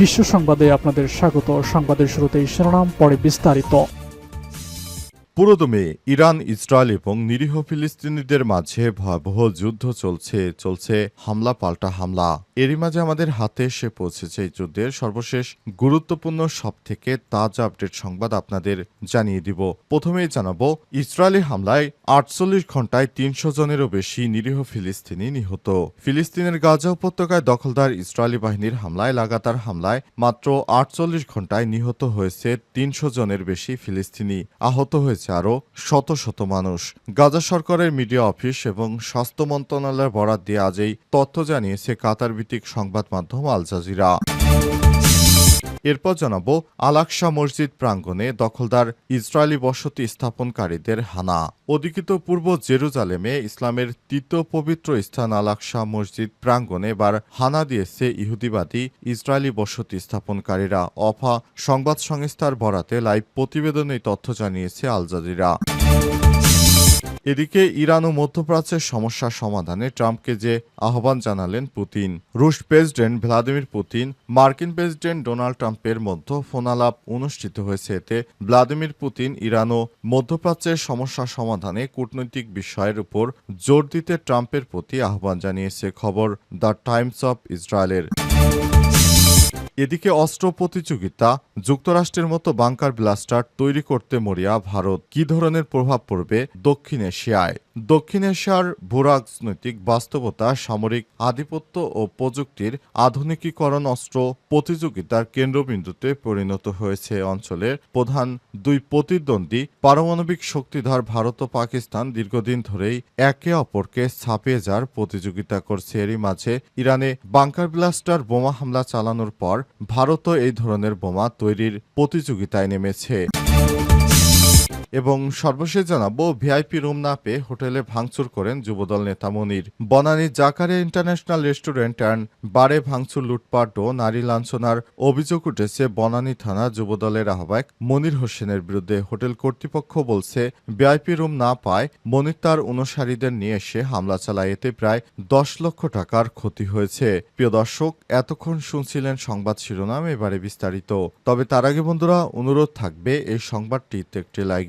বিশ্ব সংবাদে আপনাদের স্বাগত। সংবাদের শুরুতেই শিরোনাম পরে বিস্তারিত। পুরোদমে ইরান, ইসরায়েল এবং নিরীহ ফিলিস্তিনিদের মাঝে ভয়াবহ যুদ্ধ চলছে চলছে হামলা পাল্টা হামলা। এরই মাঝে আমাদের হাতে এসে পৌঁছেছে এই যুদ্ধের সর্বশেষ গুরুত্বপূর্ণ সব থেকে তাজা আপডেট সংবাদ আপনাদের জানিয়ে দিব। প্রথমেই জানাব, ইসরায়েলি হামলায় আটচল্লিশ ঘন্টায় তিনশো জনেরও বেশি নিরীহ ফিলিস্তিনি নিহত। ফিলিস্তিনের গাজা উপত্যকায় দখলদার ইসরায়েলি বাহিনীর হামলায় লাগাতার হামলায় মাত্র আটচল্লিশ ঘন্টায় নিহত হয়েছে তিনশো জনের বেশি ফিলিস্তিনি। আহত হয়েছে আরও শত শত মানুষ। গাজা সরকারের মিডিয়া অফিস এবং স্বাস্থ্য মন্ত্রণালয়ের বরাদ দিয়ে আজ এই তথ্য জানিয়েছে কাতার ভিত্তিক সংবাদ মাধ্যম আল জাজিরা। এরপর জানাব আলাকসা মসজিদ প্রাঙ্গণে দখলদার ইসরায়েলি বসতি স্থাপনকারীদের হানা। অধিকৃত পূর্ব জেরুজালেমে ইসলামের তৃতীয় পবিত্র স্থান আলাকসা মসজিদ প্রাঙ্গণে এবার হানা দিয়েছে ইহুদিবাদী ইসরায়েলি বসতি স্থাপনকারীরা। অফা সংবাদ সংস্থার বরাতে লাইভ প্রতিবেদনে তথ্য জানিয়েছে আল জাজিরা এদিকে ইরান ও মধ্যপ্রাচ্যের সমস্যা সমাধানে ট্রাম্পকে যে আহ্বান জানালেন পুতিন, রুশ প্রেসিডেন্ট ভ্লাদিমির পুতিন, মার্কিন প্রেসিডেন্ট ডোনাল্ড ট্রাম্পের মধ্যে ফোনালাপ অনুষ্ঠিত হয়েছে। এতে ভ্লাদিমির পুতিন ইরান ও মধ্যপ্রাচ্যের সমস্যা সমাধানে কূটনৈতিক বিষয়ের উপর জোর দিতে ট্রাম্পের প্রতি আহ্বান জানিয়েছে। খবর দ্য টাইমস অব ইসরায়েলের। এদিকে অস্ত্র প্রতিযোগিতা, যুক্তরাষ্ট্রের মতো বাংকার ব্লাস্টার তৈরি করতে মরিয়া ভারত। কি ধরনের প্রভাব পড়বে দক্ষিণ এশিয়ায়? দক্ষিণ এশিয়ার ভূরাজনৈতিক বাস্তবতা, সামরিক আধিপত্য ও প্রযুক্তির আধুনিকীকরণ অস্ত্র প্রতিযোগিতার কেন্দ্রবিন্দুতে পরিণত হয়েছে অঞ্চলের প্রধান দুই প্রতিদ্বন্দ্বী, পারমাণবিক শক্তিধর ভারত ও পাকিস্তান দীর্ঘদিন ধরেই একে অপরকে ছাপিয়ে যাওয়ার প্রতিযোগিতা করছে। এরই মাঝে ইরানে বাংকার ব্লাস্টার বোমা হামলা চালানোর পর ভারতও এই ধরনের বোমা তৈরির প্রতিযোগিতায় নেমেছে। এবং সর্বশেষ জানাব, ভিআইপি রুম না পেয়ে হোটেলে ভাঙচুর করেন যুবদল নেতা Monir. Banani Zakaria international restaurant and বারে ভাঙচুর, লুটপাট ও নারী লাঞ্ছনার অভিযোগ উঠেছে বনানী থানা যুবদলের আহ্বায়ক মনির হোসেনের বিরুদ্ধে। হোটেল কর্তৃপক্ষ বলছে, ভিআইপি রুম না পায় মনির তার অনুসারীদের নিয়ে এসে হামলা চালায়। এতে প্রায় দশ লক্ষ টাকার ক্ষতি হয়েছে। প্রিয় দর্শক, এতক্ষণ শুনছিলেন সংবাদ শিরোনাম, এবারে বিস্তারিত। তবে তার আগে বন্ধুরা, অনুরোধ থাকবে, এই সংবাদটিতে একটি লাইক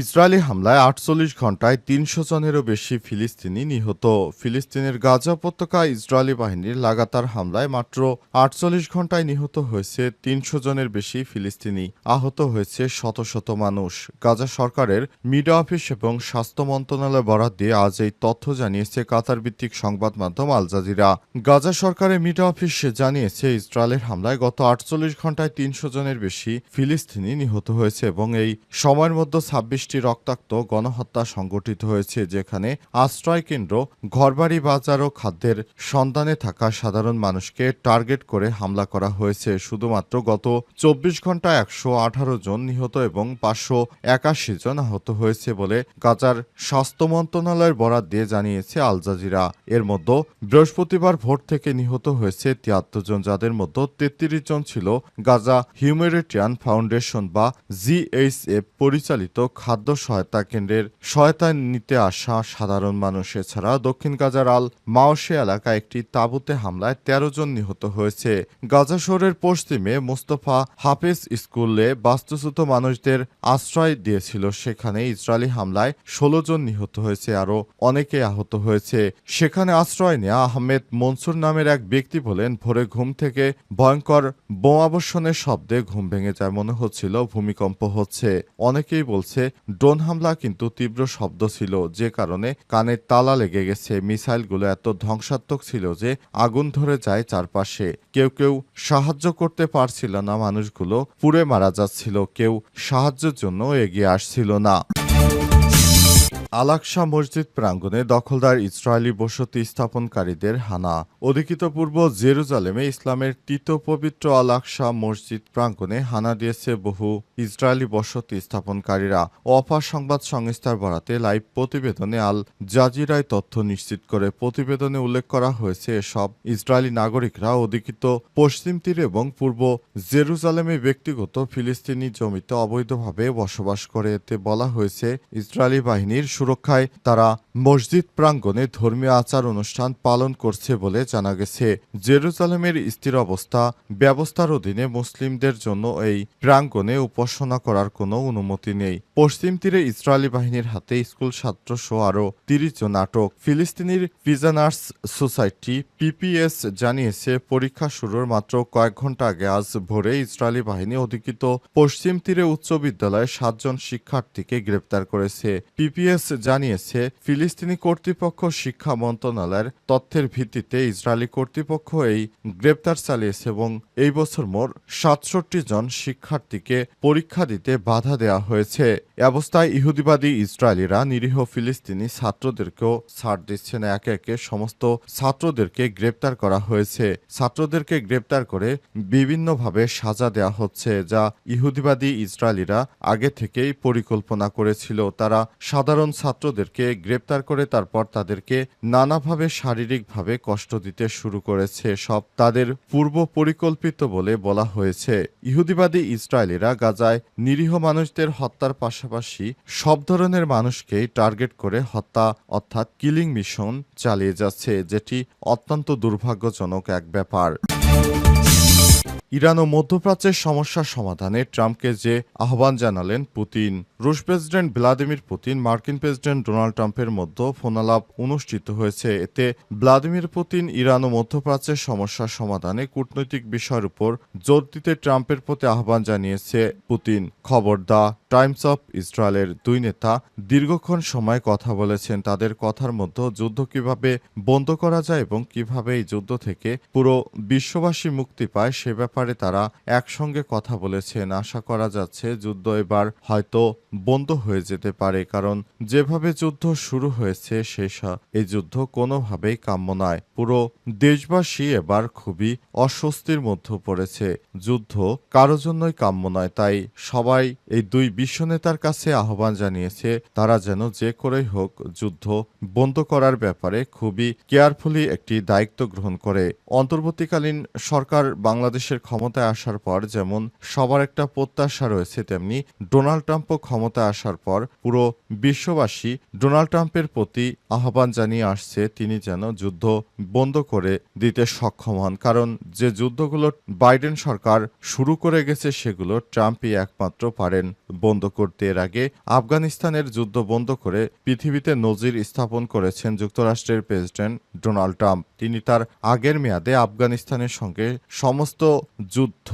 ইসরায়েলি হামলায় আটচল্লিশ ঘন্টায় তিনশো জনেরও বেশি ফিলিস্তিনি নিহত। ফিলিস্তিনের গাজা উপত্যকায় ইসরায়েলি বাহিনীর লাগাতার হামলায় মাত্র আটচল্লিশ ঘন্টায় নিহত হয়েছে তিনশো জনের বেশি ফিলিস্তিনি। আহত হয়েছে শত শত মানুষ। গাজা সরকারের মিডিয়া অফিস এবং স্বাস্থ্য মন্ত্রণালয় বরাদ দিয়ে আজ এই তথ্য জানিয়েছে কাতার ভিত্তিক সংবাদ মাধ্যম আল জাজিরা। গাজা সরকারের মিডিয়া অফিস জানিয়েছে, ইসরায়েলের হামলায় গত আটচল্লিশ ঘন্টায় তিনশো জনের বেশি ফিলিস্তিনি নিহত হয়েছে এবং এই সময়ের মধ্যে ছাব্বিশটি রক্তাক্ত গণহত্যা সংঘটিত হয়েছে, যেখানে আশ্রয় কেন্দ্র, ঘরবাড়ি, বাজার ও খাদ্যের সন্ধানে থাকা সাধারণ মানুষকে টার্গেট করে হামলা করা হয়েছে। শুধুমাত্র গত চব্বিশ ঘন্টায় একশো আঠারো জন নিহত এবং পাঁচশো একাশি জন আহত হয়েছে বলে গাজার স্বাস্থ্য মন্ত্রণালয়ের বরাদ দিয়ে জানিয়েছে আল জাজিরা। এর মধ্যে বৃহস্পতিবার ভোর থেকে নিহত হয়েছে তিয়াত্তর জন, যাদের মধ্যে তেত্রিশ জন ছিল গাজা হিউম্যানিটেরিয়ান ফাউন্ডেশন বা জিএইচএফ পরিচালিত খাদ্য সহায়তা কেন্দ্রের সহায়তা নিতে আসা সাধারণ মানুষ, এছাড়া দক্ষিণ গাজার আল মাওসে এলাকায় একটি তাঁবুতে হামলায় তেরো জন নিহত হয়েছে। গাজা শহরের পশ্চিমে মোস্তফা হাফেজ স্কুলে বাস্তুচ্যুত মানুষদের আশ্রয় দিয়েছিল। সেখানে ইসরায়েলি হামলায় ষোলো জন নিহত হয়েছে, আরও অনেকে আহত হয়েছে। সেখানে আশ্রয় নেওয়া আহমেদ মনসুর নামের এক ব্যক্তি বলেন, ভোরে ঘুম থেকে ভয়ঙ্কর বোমাবর্ষণের শব্দে ঘুম ভেঙে যায় মনে হচ্ছিল, ভূমিকম্প হচ্ছে। অনেকেই বলছে ড্রোন হামলা কিন্তু তীব্র শব্দ ছিল, যে কারণে কানের তালা লেগে গেছে। মিসাইলগুলো এত ধ্বংসাত্মক ছিল যে আগুন ধরে যায় চারপাশে। কেউ কেউ সাহায্য করতে পারছিল না, মানুষগুলো পুড়ে মারা যাচ্ছিল। কেউ সাহায্যের জন্য এগিয়ে আসছিল না। আলাকসা মসজিদ প্রাঙ্গণে দখলদার ইসরায়েলি বসতি স্থাপনকারীদের হানা। অধিকৃত পূর্ব জেরুজালেমে ইসলামের পবিত্র আলাকসা মসজিদ প্রাঙ্গণে হানা দিয়েছে বহু ইসরায়েলি বসতি স্থাপনকারীরা। অফা সংবাদ সংস্থার বরাতে লাইভ প্রতিবেদনে আল জাজিরায় তথ্য নিশ্চিত করে প্রতিবেদনে উল্লেখ করা হয়েছে, এসব ইসরায়েলি নাগরিকরা অধিকৃত পশ্চিম তীর এবং পূর্ব জেরুজালেমে ব্যক্তিগত ফিলিস্তিনি জমিতে অবৈধভাবে বসবাস করে। এতে বলা হয়েছে, ইসরায়েলি বাহিনীর সুরক্ষায় তারা মসজিদ প্রাঙ্গণে ধর্মীয় আচার অনুষ্ঠান পালন করছে বলে জানা গেছে। জেরুজালেমের স্থির অবস্থা, ব্যবস্থার অধীনে মুসলিমদের জন্য এই প্রাঙ্গণে উপাসনা করার কোনো অনুমতি নেই। পশ্চিম তীরে ইসরায়েলি বাহিনীর হাতে স্কুল ছাত্র সহ আরও তিরিশ জন আটক। ফিলিস্তিনির পিজানার্স সোসাইটি পিপিএস জানিয়েছে, পরীক্ষা শুরুর মাত্র কয়েক ঘণ্টা আগে আজ ভোরে ইসরায়েলি বাহিনী অধিকৃত পশ্চিম তীরে উচ্চ বিদ্যালয়ে সাতজন শিক্ষার্থীকে গ্রেপ্তার করেছে। পিপিএস জানিয়েছে, ফিলিস্তিনি কর্তৃপক্ষ শিক্ষা মন্ত্রণালয়ের তথ্যের ভিত্তিতে ইসরায়েলি কর্তৃপক্ষ এই গ্রেপ্তার চালিয়েছে এবং এই বছর মোট সাতষট্টি জন শিক্ষার্থীকে পরীক্ষা দিতে বাধা দেওয়া হয়েছে। অবস্থায় ইহুদিবাদী ইসরায়েলিরা নিরীহ ফিলিস্তিনি ছাত্রদেরকেও ছাড় দিচ্ছে না একে একে সমস্ত ছাত্রদেরকে গ্রেপ্তার করা হয়েছে। ছাত্রদেরকে গ্রেপ্তার করে বিভিন্নভাবে সাজা দেওয়া হচ্ছে, যা ইহুদিবাদী ইসরায়েলিরা আগে থেকেই পরিকল্পনা করেছিল। তারা সাধারণ ছাত্রদেরকে গ্রেপ্তার করে তারপর তাদেরকে নানাভাবে শারীরিকভাবে কষ্ট দিতে শুরু করেছে। সব তাদের পূর্ব পরিকল্পিত বলে বলা হয়েছে। ইহুদিবাদী ইসরায়েলিরা গাজায় নিরীহ মানুষদের হত্যার পাশাপাশি সব ধরনের মানুষকেই টার্গেট করে হত্যা অর্থাৎ কিলিং মিশন চালিয়ে যাচ্ছে, যেটি অত্যন্ত দুর্ভাগ্যজনক এক ব্যাপার। ইরান ও মধ্যপ্রাচ্যের সমস্যা সমাধানে ট্রাম্পকে যে আহ্বান জানালেন পুতিন, রুশ প্রেসিডেন্ট ভ্লাদিমির পুতিন, মার্কিন প্রেসিডেন্ট ডোনাল্ড ট্রাম্পের মধ্যে ফোনালাপ অনুষ্ঠিত হয়েছে। এতে ভ্লাদিমির পুতিন ইরান ও মধ্যপ্রাচ্যের সমস্যা সমাধানে কূটনৈতিক বিষয়ের উপর জোর দিতে ট্রাম্পের প্রতি আহ্বান জানিয়েছে পুতিন। খবর দা টাইমস অফ ইসরায়েলের দুই নেতা দীর্ঘক্ষণ সময় কথা বলেছেন। তাদের কথার মধ্যে যুদ্ধ কীভাবে বন্ধ করা যায় এবং কীভাবে এই যুদ্ধ থেকে পুরো বিশ্ববাসী মুক্তি পায় সে ব্যাপারে তারা একসঙ্গে কথা বলেছেন। আশা করা যাচ্ছে যুদ্ধ এবার হয়তো বন্ধ হয়ে যেতে পারে, কারণ যেভাবে যুদ্ধ শুরু হয়েছে শেষ এই যুদ্ধ কোনোভাবেই কাম্য নয়। পুরো দেশবাসী এবার খুবই অস্বস্তির মধ্যে পড়েছে। যুদ্ধ কারও জন্যই কাম্য নয়, তাই সবাই এই দুই বিশ্বনেতার কাছে আহ্বান জানিয়েছে, তারা যেন যে করেই হোক যুদ্ধ বন্ধ করার ব্যাপারে খুবই কেয়ারফুলি একটি দায়িত্ব গ্রহণ করে। অন্তর্বর্তীকালীন সরকার বাংলাদেশের ক্ষমতায় আসার পর যেমন সবার একটা প্রত্যাশা রয়েছে, তেমনি ডোনাল্ড ট্রাম্পও ক্ষমতায় আসার পর পুরো বিশ্ববাসী ডোনাল্ড ট্রাম্পের প্রতি আহ্বান জানিয়ে আসছে, তিনি যেন যুদ্ধ বন্ধ করে দিতে সক্ষম হন। কারণ যে যুদ্ধগুলো বাইডেন সরকার শুরু করে গেছে, সেগুলো ট্রাম্পই একমাত্র পারেন বন্ধ করতে। এর আগে আফগানিস্তানের যুদ্ধ বন্ধ করে পৃথিবীতে নজির স্থাপন করেছেন যুক্তরাষ্ট্রের প্রেসিডেন্ট ডোনাল্ড ট্রাম্প। তিনি তার আগের মেয়াদে আফগানিস্তানের সঙ্গে সমস্ত যুদ্ধ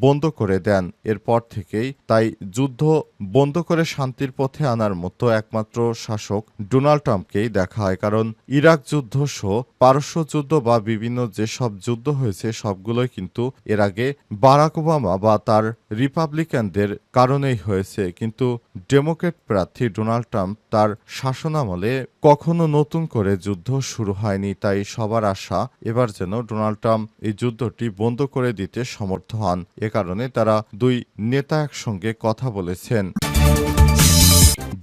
বন্ধ করে দেন। এরপর থেকেই তাই যুদ্ধ বন্ধ করে শান্তির পথে আনার মতো একমাত্র শাসক ডোনাল্ড ট্রাম্পকেই দেখা হয়। কারণ ইরাক যুদ্ধ সহ পারস্য যুদ্ধ বা বিভিন্ন যেসব যুদ্ধ হয়েছে, সবগুলোই কিন্তু এর আগে বারাক ওবামা বা তার রিপাবলিকানদের কারণেই হয়েছে। কিন্তু ডেমোক্রেট প্রার্থী ডোনাল্ড ট্রাম্প তার শাসনামলে কখনো নতুন করে যুদ্ধ শুরু হয়নি। তাই সবার আশা এবার যেন ডোনাল্ড ট্রাম্প এই যুদ্ধটি বন্ধ করে দিতে সমর্থ হন। এ কারণে তারা দুই নেতা একসঙ্গে কথা বলেছেন।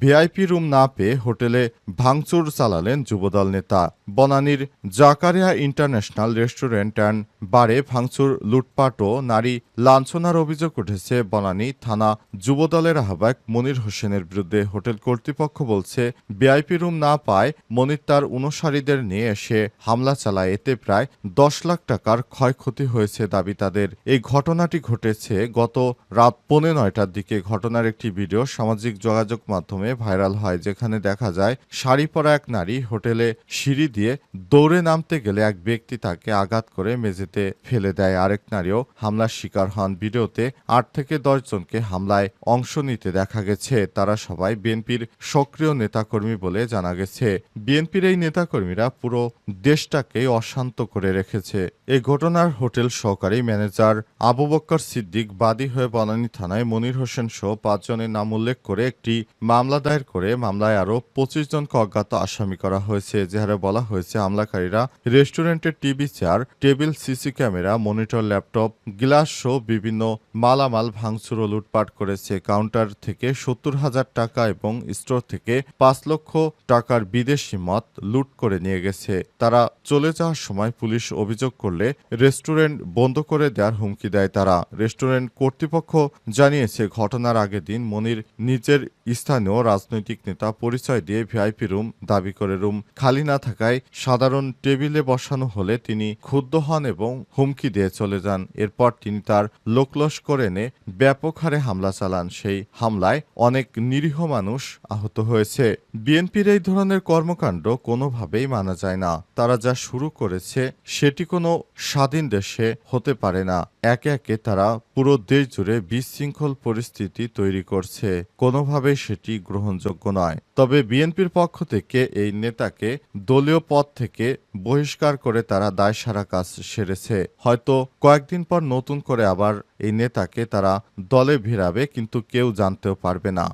ভিআইপি রুম না পেয়ে হোটেলে ভাঙচুর চালালেন যুবদল নেতা। বনানীর জাকারিয়া ইন্টারন্যাশনাল রেস্টুরেন্ট অ্যান্ড বারে ভাঙচুর, লুটপাট ও নারী লাঞ্ছনার অভিযোগ উঠেছে বনানী থানা যুবদলের আহ্বায়ক মনির হোসেনের বিরুদ্ধে। হোটেল কর্তৃপক্ষ বলছে, ভিআইপি রুম না পায় মনির তার অনুসারীদের নিয়ে এসে হামলা চালায়। এতে প্রায় দশ লাখ টাকার ক্ষয়ক্ষতি হয়েছে দাবি তাদের। এই ঘটনাটি ঘটেছে গত রাত পৌনে নয়টার দিকে। ঘটনার একটি ভিডিও সামাজিক যোগাযোগ মাধ্যমে ভাইরাল হয়, যেখানে দেখা যায় শাড়ি পরা এক নারী হোটেলে সিঁড়ি দিয়ে দৌড়ে নামতে গেলে এক ব্যক্তি তাকে আঘাত করে মেঝেতে ফেলে দেয়। আরেক নারীও হামলার শিকার হন। ভিডিওতে আট থেকে দশ জনকে হামলায় অংশ নিতে দেখা গেছে। তারা সবাই বিএনপির সক্রিয় নেতাকর্মী বলে জানা গেছে। বিএনপির এই নেতাকর্মীরা পুরো দেশটাকে অশান্ত করে রেখেছে। এই ঘটনার হোটেল সহকারী ম্যানেজার আবু বক্কর সিদ্দিক বাদী হয়ে বনানী থানায় মনির হোসেন সহ পাঁচজনের নাম উল্লেখ করে একটি মামলা মামলা দায়ের করে মামলায় আরও পঁচিশ জনকে অজ্ঞাত আসামি করা হয়েছে। যেহারে বলা হয়েছে, হামলাকারীরা রেস্টুরেন্টের TV chair, table, CC camera, monitor, laptop, glass সহ বিভিন্ন মালামাল ভাঙচুর ও লুটপাট করেছে। কাউন্টার থেকে সত্তর হাজার টাকা এবং স্টোর থেকে পাঁচ লক্ষ টাকার বিদেশি মত লুট করে নিয়ে গেছে। তারা চলে যাওয়ার সময় পুলিশ অভিযোগ করলে রেস্টুরেন্ট বন্ধ করে দেওয়ার হুমকি দেয় তারা। রেস্টুরেন্ট কর্তৃপক্ষ জানিয়েছে, ঘটনার আগের দিন মনির নিজের স্থানীয় রাজনৈতিক নেতা পরিচয় দিয়ে ভিআইপি রুম দাবি করে, রুম খালি না থাকায় সাধারণ টেবিলে বসানো হলে তিনি ক্ষুব্ধ হন এবং হুমকি দিয়ে চলে যান। এরপর তিনি তার লোকলস্কর এনে ব্যাপক হারে হামলা চালান। সেই হামলায় অনেক নিরীহ মানুষ আহত হয়েছে। বিএনপির এই ধরনের কর্মকাণ্ড কোনোভাবেই মানা যায় না। তারা যা শুরু করেছে সেটি কোনো স্বাধীন দেশে হতে পারে না। একে একে তারা পুরো দেশ জুড়ে বিশৃঙ্খল পরিস্থিতি তৈরি করছে। কোনোভাবেই সেটি গ্রহণযোগ্য নয়। তবে বিএনপির পক্ষ থেকে এই নেতাকে দলীয় পদ থেকে বহিষ্কার করে তারা দায় সারা কাজ সেরেছে। হয়তো কয়েকদিন পর নতুন করে আবার এই নেতাকে তারা দলে ভিড়াবে, কিন্তু কেউ জানতেও পারবে না।